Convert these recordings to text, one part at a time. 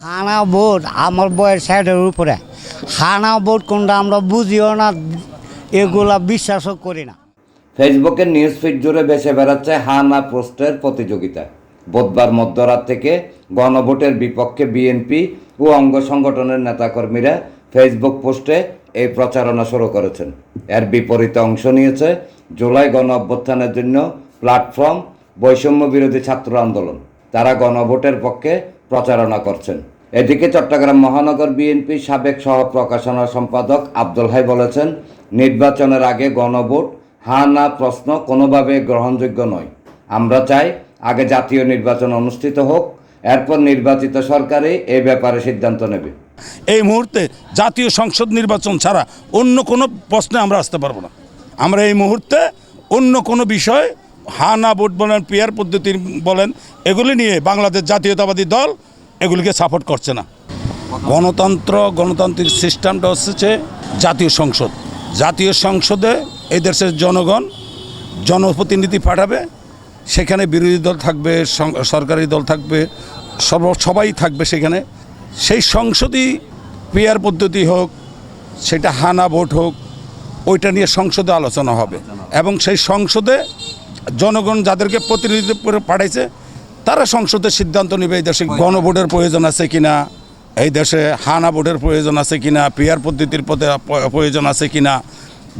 হানা বোর্ড আমার বয়ের সাইডের উপরে। হানা বোর্ড কোনটা আমরা বুঝিও না, এগুলা বিশ্বাসও করি না। ফেসবুকের নিউজ ফিড জুড়ে ভেসে বেড়াচ্ছে হানা পোস্টের প্রতিযোগিতা। বুধবার মধ্যরাত থেকে গণভোটের বিপক্ষে বিএনপি ও অঙ্গ সংগঠনের নেতাকর্মীরা ফেসবুক পোস্টে এই প্রচারণা শুরু করেছেন। এর বিপরীতে অংশ নিয়েছে জুলাই গণ অভ্যুত্থানের জন্য প্ল্যাটফর্ম বৈষম্য বিরোধী ছাত্র আন্দোলন। তারা গণভোটের পক্ষে প্রচারণা করছেন। এদিকে চট্টগ্রাম মহানগর বিএনপি সাবেক সহ প্রকাশনা সম্পাদক আব্দুল হাই বলেছেন, নির্বাচনের আগে গণভোট, হা না প্রশ্ন কোনোভাবে গ্রহণযোগ্য নয়। আমরা চাই আগে জাতীয় নির্বাচন অনুষ্ঠিত হোক, এরপর নির্বাচিত সরকারই এই ব্যাপারে সিদ্ধান্ত নেবে। এই মুহূর্তে জাতীয় সংসদ নির্বাচন ছাড়া অন্য কোনো প্রশ্নে আমরা আসতে পারব না। আমরা এই মুহূর্তে অন্য কোনো বিষয় হা না ভোট বলেন, পিয়ার পদ্ধতি বলেন, এগুলি নিয়ে বাংলাদেশ জাতীয়তাবাদী দল এগুলিকে সাপোর্ট করছে না। গণতন্ত্র, গণতান্ত্রিক সিস্টেমটা হচ্ছে জাতীয় সংসদ। জাতীয় সংসদে এই দেশের জনগণ জনপ্রতিনিধি পাঠাবে, সেখানে বিরোধী দল থাকবে সরকারি দল থাকবে সর্ব সবাই থাকবে সেখানে। সেই সংসদই পেয়ার পদ্ধতি হোক, সেটা হানা ভোট হোক, ওইটা নিয়ে সংসদে আলোচনা হবে। এবং সেই সংসদে জনগণ যাদেরকে প্রতিনিধিত্ব পাঠাইছে তারা সংসদে সিদ্ধান্ত নেবে এই দেশে গণভোটের প্রয়োজন আছে কিনা এই দেশে হানা ভোটের প্রয়োজন আছে কিনা পিয়ার পদ্ধতির পথে প্রয়োজন আছে কিনা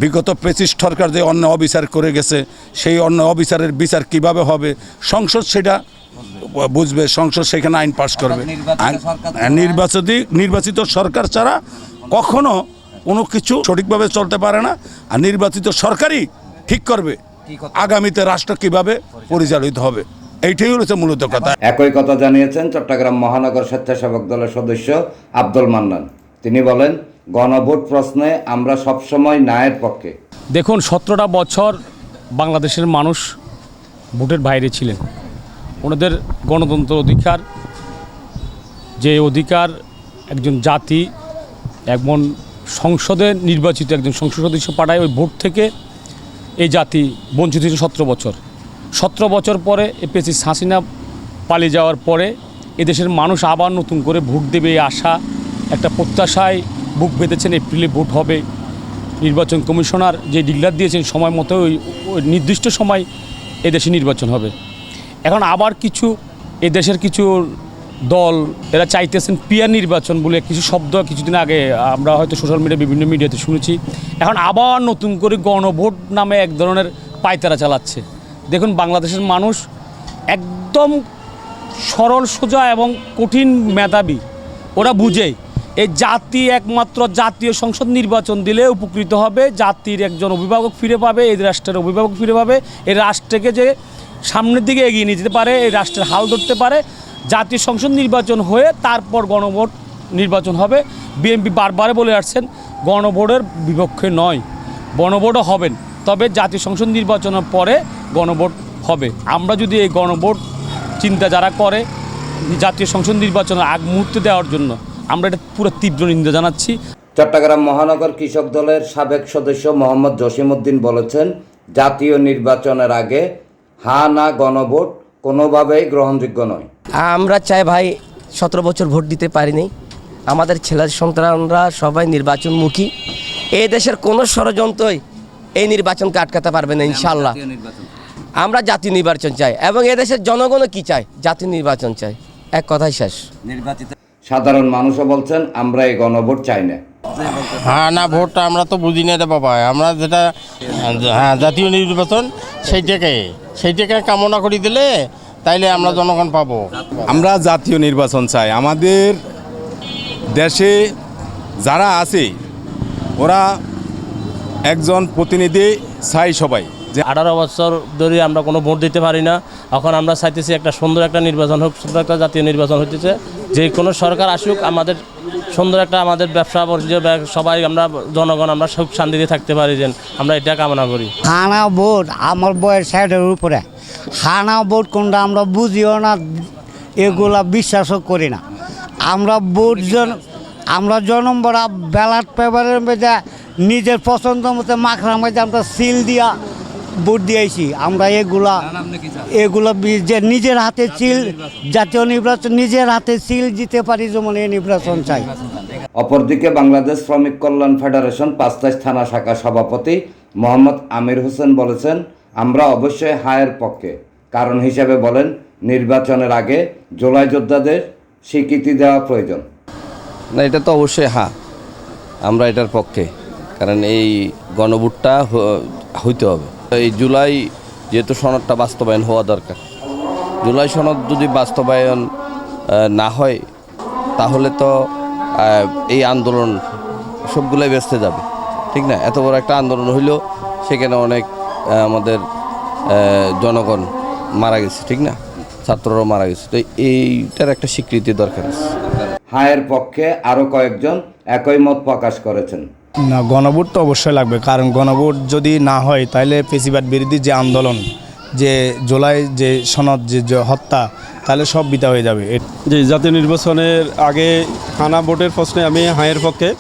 বিগত পেচিস সরকার যে অন্য অবিচার করে গেছে সেই অন্য অবিচারের বিচার কীভাবে হবে সংসদ সেটা বুঝবে সংসদ সেখানে আইন পাশ করবে। নির্বাচিত নির্বাচিত নির্বাচিত সরকার ছাড়া কখনো কোনো কিছু সঠিকভাবে চলতে পারে না আর নির্বাচিত সরকারই ঠিক করবে। আগামীতে রাষ্ট্র কীভাবে পরিচালিত হবে। এইটাই হচ্ছে মূলত কথা। একই কথা জানিয়েছেন চট্টগ্রাম মহানগর স্বেচ্ছাসেবক দলের সদস্য আব্দুল মান্নান। তিনি বলেন গণভোট প্রশ্নে আমরা সবসময় ন্যায়ের পক্ষে। দেখুন সতেরোটা বছর বাংলাদেশের মানুষ ভোটের বাইরে ছিলেন। ওনাদের গণতন্ত্র অধিকার যে অধিকার একজন জাতি এমন সংসদে নির্বাচিত একজন সংসদ সদস্য পাঠায় ওই ভোট থেকে এই জাতি বঞ্চিত হয়েছে সতেরো বছর। সতেরো বছর পরে এ পেসি হাসিনা পালিয়ে যাওয়ার পরে এদেশের মানুষ আবার নতুন করে ভোট দেবে এই আশা, একটা প্রত্যাশায় বুক বেঁধেছেন এপ্রিলে ভোট হবে। নির্বাচন কমিশনার যে ডিক্লার দিয়েছেন, সময় মতো ওই নির্দিষ্ট সময় এদেশে নির্বাচন হবে। এখন আবার কিছু এদেশের কিছু দল, এরা চাইতেছেন পিয়ার নির্বাচন বলে কিছু শব্দ কিছুদিন আগে আমরা হয়তো সোশ্যাল মিডিয়া বিভিন্ন মিডিয়াতে শুনেছি। এখন আবার নতুন করে গণভোট নামে এক ধরনের পায়তারা চালাচ্ছে। দেখুন, বাংলাদেশের মানুষ একদম সরল, সোজা এবং কঠিন মেধাবী। ওরা বুঝে, এই জাতি একমাত্র জাতীয় সংসদ নির্বাচন দিলে উপকৃত হবে, জাতির একজন অভিভাবক ফিরে পাবে, এই রাষ্ট্রের অভিভাবক ফিরে পাবে, এই রাষ্ট্রকে যে সামনের দিকে এগিয়ে নিয়ে যেতে পারে, এই রাষ্ট্রের হাল ধরতে পারে, জাতীয় সংসদ নির্বাচন হয়ে তারপর গণভোট নির্বাচন হবে। বিএনপি বারবার বলে আসছেন, গণভোটের বিপক্ষে নয়, গণভোটও হবেন। তবে জাতীয় সংসদ নির্বাচনের পরে গণভোট হবে। আমরা যদি এই গণভোট চিন্তা যারা করে জাতীয় সংসদ নির্বাচনের আগ মুহূর্তে দেওয়ার জন্য আমরা এটা পুরো তীব্র নিন্দা জানাচ্ছি। চট্টগ্রাম মহানগর কৃষক দলের সাবেক সদস্য মোহাম্মদ জসিমউদ্দিন বলেছেন জাতীয় নির্বাচনের আগে হা না গণভোট কোনোভাবেই গ্রহণযোগ্য নয়। আমরা চাই ভাই সতেরো বছর ভোট দিতে পারিনি। আমাদের ছেলের সন্তানরা সবাই নির্বাচনমুখী। এই দেশের কোনো ষড়যন্ত্রই এই নির্বাচনকে আটকাতে পারবে না ইনশাল্লাহ আমরা জাতীয় নির্বাচন চাই এবং এদেশের জনগণও কি চায়? জাতীয় নির্বাচন চাই। এক কথাই শেষ। নির্বাচিত সাধারণ মানুষও বলছেন আমরা এই গণভোট চাই না। হ্যাঁ না ভোটটা আমরা তো বুঝি না রে বাবা। আমরা যেটা হ্যাঁ জাতীয় নির্বাচন সেইটাকে সেইটাকে কামনা করি দিলে তাইলে আমরা জনগণ পাবো। আমরা জাতীয় নির্বাচন চাই। আমাদের দেশে যারা আছে ওরা একজন প্রতিনিধি চাই সবাই। যে আঠারো বছর ধরে আমরা কোনো ভোট দিতে পারি না। এখন আমরা চাইতেছি একটা সুন্দর একটা নির্বাচন হোক, সুন্দর একটা জাতীয় নির্বাচন হইতেছে। যে কোনো সরকার আসুক, আমাদের সুন্দর একটা আমাদের ব্যবসা, বাণিজ্য সবাই আমরা, জনগণ আমরা সুখ শান্তিতে থাকতে পারি যেন। আমরা এটা কামনা করি। হানা বোর্ড আমার বয়ের সাইডের উপরে। হানা বোর্ড কোনটা আমরা বুঝিও না, এগুলা বিশ্বাসও করি না। আমরা ভোট জন, আমরা জনম্বরা ব্যালট পেপারের মধ্যে নিজের পছন্দ মতো মাখরার মধ্যে আমরা সিল দিয়া ভোট দিয়েছি। আমরা এগুলা এগুলো যে নিজের হাতে সিল জাতীয় নির্বাচন নিজের হাতে সিল দিতে পারি যেমন এই নির্বাচন চাই। অপরদিকে বাংলাদেশ শ্রমিক কল্যাণ ফেডারেশন পাঁচতাইশ থানা শাখা সভাপতি মোহাম্মদ আমির হোসেন বলেছেন আমরা অবশ্যই হায়ের পক্ষে। কারণ হিসাবে বলেন নির্বাচনের আগে জুলাই যোদ্ধাদের স্বীকৃতি দেওয়া প্রয়োজন। না এটা তো অবশ্যই হা। আমরা এটার পক্ষে। কারণ এই গণভোটটা হইতে হবে। এই জুলাই যেহেতু সনদটা বাস্তবায়ন হওয়া দরকার। জুলাই সনদ যদি বাস্তবায়ন না হয়, তাহলে তো এই আন্দোলন সবগুলাই বেসতে যাবে। ঠিক না? এত বড় একটা আন্দোলন হইলেও সেখানে অনেক আমাদের জনগণ মারা গেছে, ঠিক না? ছাত্ররাও মারা গেছে। তো এইটার একটা স্বীকৃতি দরকার আছে। হায়ের পক্ষে আরও কয়েকজন একই মত প্রকাশ করেছেন। না গণভোট তো অবশ্যই লাগবে। কারণ গণভোট যদি না হয় তাহলে পেশিবাদ বিরোধী যে আন্দোলন যে জুলাই যে সনদ যে হত্যা তাহলে সব বিতা হয়ে যাবে। এ- যে জাতীয় নির্বাচনের আগে হানা ভোটের প্রশ্নে আমি হায়ের পক্ষে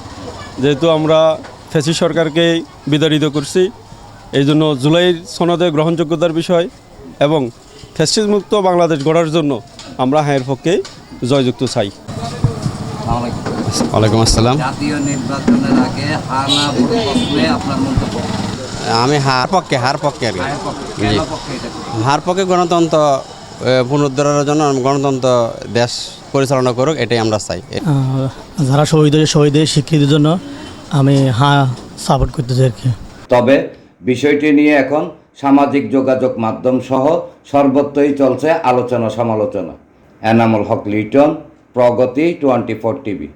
যেহেতু আমরা ফেসি সরকারকে বিতাড়িত করছি এই জন্য জুলাইয়ের সনদে গ্রহণযোগ্যতার বিষয় এবং ফ্যাসিস মুক্ত বাংলাদেশ গড়ার জন্য আমরা হায়ের পক্ষে জয়যুক্ত চাই। ওয়ালাইকুম আসসালাম। জাতীয় নির্বাচনের আগে হানা ভোট প্রশ্নে আপনার মন্তব্য? আমি হার পক্ষে হার পক্ষে আর কি। হার পক্ষে গণতন্ত্র পুনরুদ্ধারের জন্য গণতন্ত্র দেশ পরিচালনা করুক এটাই আমরা চাই। যারা শহীদ হয়েছে শহীদের স্বীকৃতির জন্য আমি হ্যাঁ সাপোর্ট করতেছি আর কি। তবে বিষয়টি নিয়ে এখন সামাজিক যোগাযোগ মাধ্যম সহ সর্বত্রই চলছে আলোচনা সমালোচনা এনামুল হক লিটন প্রগতি টোয়েন্টি ফোর টিভি।